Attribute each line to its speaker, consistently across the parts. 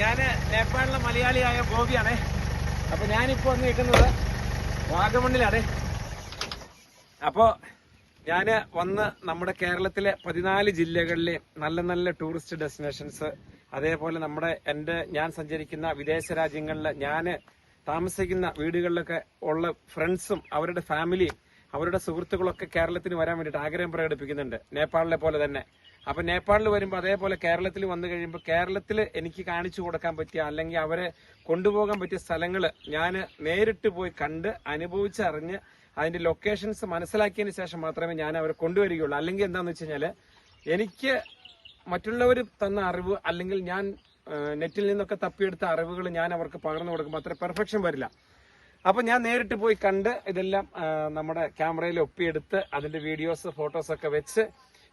Speaker 1: ഞാൻ നേപ്പാളിലെ മലയാളിയായ ഗോപിയാണേ. അപ്പൊ ഞാനിപ്പോ വന്ന് നിൽക്കുന്നത് വാഗമണ്ണിലാണേ. അപ്പോ ഞാൻ വന്ന് നമ്മുടെ കേരളത്തിലെ പതിനാല് ജില്ലകളിലെ നല്ല നല്ല ടൂറിസ്റ്റ് ഡെസ്റ്റിനേഷൻസ് അതേപോലെ നമ്മുടെ എന്റെ ഞാൻ സഞ്ചരിക്കുന്ന വിദേശ രാജ്യങ്ങളിലെ ഞാൻ താമസിക്കുന്ന വീടുകളിലൊക്കെ ഉള്ള ഫ്രണ്ട്സും അവരുടെ ഫാമിലിയും അവരുടെ സുഹൃത്തുക്കളൊക്കെ കേരളത്തിന് വരാൻ വേണ്ടിയിട്ട് ആഗ്രഹം പ്രകടിപ്പിക്കുന്നുണ്ട്. നേപ്പാളിലെ പോലെ തന്നെ. അപ്പൊ നേപ്പാളിൽ വരുമ്പോൾ അതേപോലെ കേരളത്തിൽ വന്നു കഴിയുമ്പോൾ കേരളത്തിൽ എനിക്ക് കാണിച്ചു കൊടുക്കാൻ പറ്റിയ അല്ലെങ്കിൽ അവരെ കൊണ്ടുപോകാൻ പറ്റിയ സ്ഥലങ്ങൾ ഞാൻ നേരിട്ട് പോയി കണ്ട് അനുഭവിച്ചറിഞ്ഞ് അതിന്റെ ലൊക്കേഷൻസ് മനസ്സിലാക്കിയതിന് ശേഷം മാത്രമേ ഞാൻ അവരെ കൊണ്ടുവരികയുള്ളൂ. അല്ലെങ്കിൽ എന്താണെന്ന് വെച്ച് കഴിഞ്ഞാൽ എനിക്ക് മറ്റുള്ളവർ തന്ന അറിവ് അല്ലെങ്കിൽ ഞാൻ നെറ്റിൽ നിന്നൊക്കെ തപ്പിയെടുത്ത അറിവുകൾ ഞാൻ അവർക്ക് പകർന്നു കൊടുക്കുമ്പോൾ അത്ര പെർഫെക്ഷൻ വരില്ല. അപ്പൊ ഞാൻ നേരിട്ട് പോയി കണ്ട് ഇതെല്ലാം നമ്മുടെ ക്യാമറയിൽ ഒപ്പിയെടുത്ത് അതിന്റെ വീഡിയോസ് ഫോട്ടോസ് ഒക്കെ വെച്ച്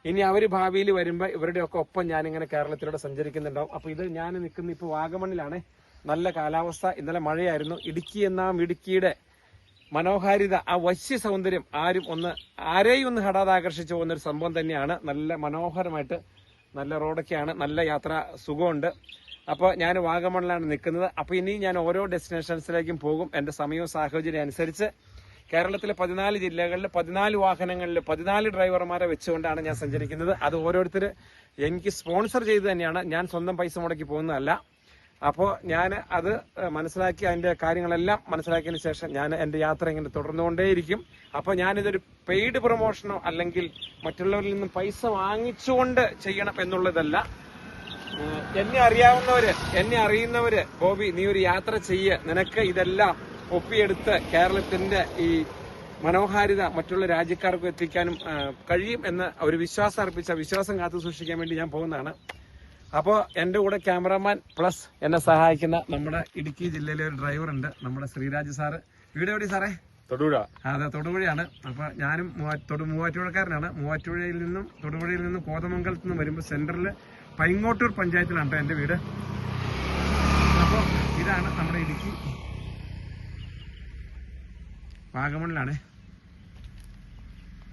Speaker 1: ഇനി അവർ ഭാവിയിൽ വരുമ്പോൾ ഇവരുടെ ഒക്കെ ഒപ്പം ഞാനിങ്ങനെ കേരളത്തിലൂടെ സഞ്ചരിക്കുന്നുണ്ടാവും. അപ്പൊ ഇത് ഞാൻ നിൽക്കുന്ന ഇപ്പൊ വാഗമണ്ണിലാണ്. നല്ല കാലാവസ്ഥ. ഇന്നലെ മഴയായിരുന്നു. ഇടുക്കി എന്ന ഇടുക്കിയുടെ മനോഹാരിത ആ വശ്യ സൗന്ദര്യം ആരും ഒന്ന് ആരെയും ഒന്ന് ഹടാതെ ആകർഷിച്ചു പോകുന്ന ഒരു സംഭവം തന്നെയാണ്. നല്ല മനോഹരമായിട്ട് നല്ല റോഡൊക്കെയാണ്. നല്ല യാത്ര സുഖമുണ്ട്. അപ്പോൾ ഞാൻ വാഗമണിലാണ് നിൽക്കുന്നത്. അപ്പോൾ ഇനി ഞാൻ ഓരോ ഡെസ്റ്റിനേഷൻസിലേക്കും പോകും. എന്റെ സമയവും സാഹചര്യം അനുസരിച്ച് കേരളത്തിലെ പതിനാല് ജില്ലകളിൽ പതിനാല് വാഹനങ്ങളിൽ പതിനാല് ഡ്രൈവർമാരെ വെച്ചുകൊണ്ടാണ് ഞാൻ സഞ്ചരിക്കുന്നത്. അത് ഓരോരുത്തർ എനിക്ക് സ്പോൺസർ ചെയ്ത് തന്നെയാണ്. ഞാൻ സ്വന്തം പൈസ മുടക്കി പോകുന്നതല്ല. അപ്പോൾ ഞാൻ അത് മനസ്സിലാക്കി അതിന്റെ കാര്യങ്ങളെല്ലാം മനസ്സിലാക്കിയതിന് ശേഷം ഞാൻ എന്റെ യാത്ര ഇങ്ങനെ തുടർന്നുകൊണ്ടേയിരിക്കും. അപ്പോൾ ഞാനിതൊരു പെയ്ഡ് പ്രൊമോഷനോ അല്ലെങ്കിൽ മറ്റുള്ളവരിൽ നിന്നും പൈസ വാങ്ങിച്ചുകൊണ്ട് ചെയ്യണം എന്നുള്ളതല്ല. എന്നെ അറിയാവുന്നവര് എന്നെ അറിയുന്നവര് ബോബി നീ ഒരു യാത്ര ചെയ്യ. നിനക്ക് ഇതെല്ലാം ഒപ്പിയെടുത്ത് കേരളത്തിന്റെ ഈ മനോഹാരിത മറ്റുള്ള രാജ്യക്കാർക്ക് എത്തിക്കാനും കഴിയും എന്ന് ഒരു വിശ്വാസം അർപ്പിച്ച വിശ്വാസം കാത്തു സൂക്ഷിക്കാൻ വേണ്ടി ഞാൻ പോകുന്നതാണ്. അപ്പോൾ എന്റെ കൂടെ ക്യാമറാമാൻ പ്ലസ് എന്നെ സഹായിക്കുന്ന നമ്മുടെ ഇടുക്കി ജില്ലയിലെ ഒരു ഡ്രൈവർ ഉണ്ട് നമ്മുടെ ശ്രീരാജ് സാറ്. വീട് എവിടെ സാറേ?
Speaker 2: തൊടുപുഴ.
Speaker 1: അതെ തൊടുപുഴയാണ്. അപ്പോൾ ഞാനും തൊടു മൂവാറ്റുപുഴക്കാരനാണ്. മൂവാറ്റുപുഴയിൽ നിന്നും തൊടുപുഴയിൽ നിന്നും കോതമംഗലത്ത് നിന്നും വരുമ്പോൾ സെന്ററിൽ പൈങ്ങോട്ടൂർ പഞ്ചായത്തിലാണ് എന്റെ വീട്. അപ്പോൾ ഇതാണ് നമ്മുടെ ഇടുക്കി. വാഗമണിലാണ്.